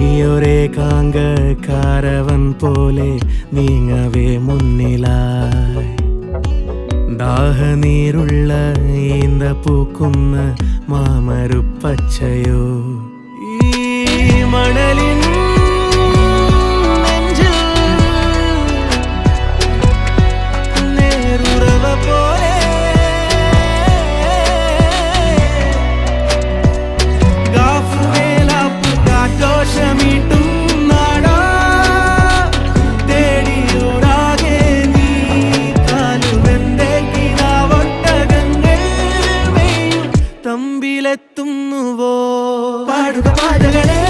നീയൊരേ കാങ്ക caravan പോലെ നീങ്ങവേ മുന്നിലായി. ദാഹനീരുള്ള ഈന്ത പൂക്കുന്ന മാമരുപ്പച്ചയോ. ഈ മണലിൽ എത്തുന്നുവോ പാടുക പാടുകളെ